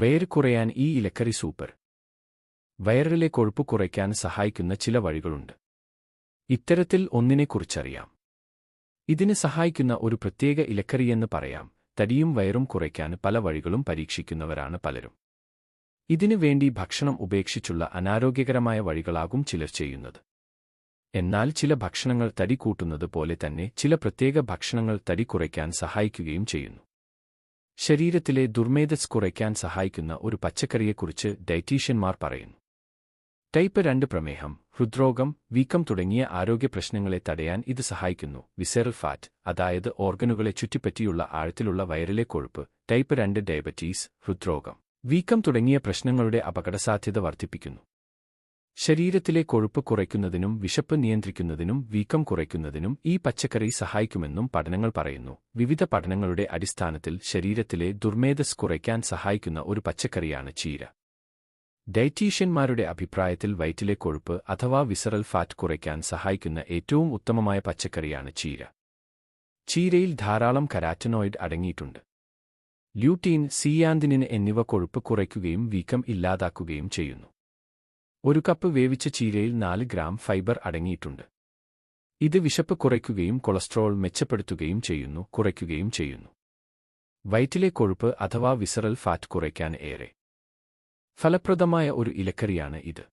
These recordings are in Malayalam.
വയറ് കുറയാൻ ഈ ഇലക്കറി സൂപ്പർ. വയറിലെ കൊഴുപ്പ് കുറയ്ക്കാൻ സഹായിക്കുന്ന ചില വഴികളുണ്ട്. ഇത്തരത്തിൽ ഒന്നിനെക്കുറിച്ചറിയാം ഇതിന് സഹായിക്കുന്ന ഒരു പ്രത്യേക ഇലക്കറിയെന്ന് പറയാം. തടിയും വയറും കുറയ്ക്കാൻ പല വഴികളും പരീക്ഷിക്കുന്നവരാണ് പലരും. ഇതിനു വേണ്ടി ഭക്ഷണം ഉപേക്ഷിച്ചുള്ള അനാരോഗ്യകരമായ വഴികളാകും ചിലർ ചെയ്യുന്നത്. എന്നാൽ ചില ഭക്ഷണങ്ങൾ തടി കൂട്ടുന്നത് പോലെ തന്നെ ചില പ്രത്യേക ഭക്ഷണങ്ങൾ തടി കുറയ്ക്കാൻ സഹായിക്കുകയും ചെയ്യുന്നു. ശരീരത്തിലെ ദുർമേധസ് കുറയ്ക്കാൻ സഹായിക്കുന്ന ഒരു പച്ചക്കറിയെക്കുറിച്ച് ഡയറ്റീഷ്യന്മാർ പറയുന്നു. ടൈപ്പ് രണ്ട് പ്രമേഹം ഹൃദ്രോഗം വീക്കം തുടങ്ങിയ ആരോഗ്യ പ്രശ്നങ്ങളെ തടയാൻ ഇത് സഹായിക്കുന്നു. വിസെറൽ ഫാറ്റ് അതായത് ഓർഗനുകളെ ചുറ്റിപ്പറ്റിയുള്ള ആഴത്തിലുള്ള വയറിലെ കൊഴുപ്പ്. ടൈപ്പ് രണ്ട് ഡയബറ്റീസ് ഹൃദ്രോഗം. വീക്കം തുടങ്ങിയ പ്രശ്നങ്ങളുടെ അപകടസാധ്യത വർദ്ധിപ്പിക്കുന്നു. ശരീരത്തിലെ കൊഴുപ്പ് കുറയ്ക്കുന്നതിനും വിശപ്പ് നിയന്ത്രിക്കുന്നതിനും വീക്കം കുറയ്ക്കുന്നതിനും ഈ പച്ചക്കറി സഹായിക്കുമെന്നും പഠനങ്ങൾ പറയുന്നു. വിവിധ പഠനങ്ങളുടെ അടിസ്ഥാനത്തിൽ ശരീരത്തിലെ ദുർമേധസ് കുറയ്ക്കാൻ സഹായിക്കുന്ന ഒരു പച്ചക്കറിയാണ് ചീര. ഡയറ്റീഷ്യന്മാരുടെ അഭിപ്രായത്തിൽ വയറ്റിലെ കൊഴുപ്പ് അഥവാ വിസറൽ ഫാറ്റ് കുറയ്ക്കാൻ സഹായിക്കുന്ന ഏറ്റവും ഉത്തമമായ പച്ചക്കറിയാണ് ചീര. ചീരയിൽ ധാരാളം കരാറ്റനോയിഡ് അടങ്ങിയിട്ടുണ്ട്. ല്യൂട്ടീൻ സിയാന്തിനിന് എന്നിവ കൊഴുപ്പ് കുറയ്ക്കുകയും വീക്കം ഇല്ലാതാക്കുകയും ചെയ്യുന്നു. ഒരു കപ്പ് വേവിച്ച ചീരയിൽ നാല് ഗ്രാം ഫൈബർ അടങ്ങിയിട്ടുണ്ട്. ഇത് വിശപ്പ് കുറയ്ക്കുകയും കൊളസ്ട്രോൾ മെച്ചപ്പെടുത്തുകയും ചെയ്യുന്നു കുറയ്ക്കുകയും ചെയ്യുന്നു. വയറ്റിലെ കൊഴുപ്പ് അഥവാ വിസറൽ ഫാറ്റ് കുറയ്ക്കാൻ ഏറെ. ഫലപ്രദമായ ഒരു ഇലക്കറിയാണ് ഇത്.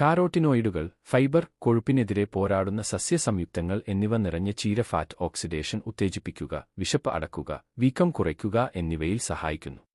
കാരോട്ടിനോയിഡുകൾ ഫൈബർ കൊഴുപ്പിനെതിരെ പോരാടുന്ന സസ്യസംയുക്തങ്ങൾ എന്നിവ നിറഞ്ഞ ചീര ഫാറ്റ് ഓക്സിഡേഷൻ ഉത്തേജിപ്പിക്കുക വിശപ്പ് അടക്കുക വീക്കം കുറയ്ക്കുക എന്നിവയിൽ സഹായിക്കുന്നു.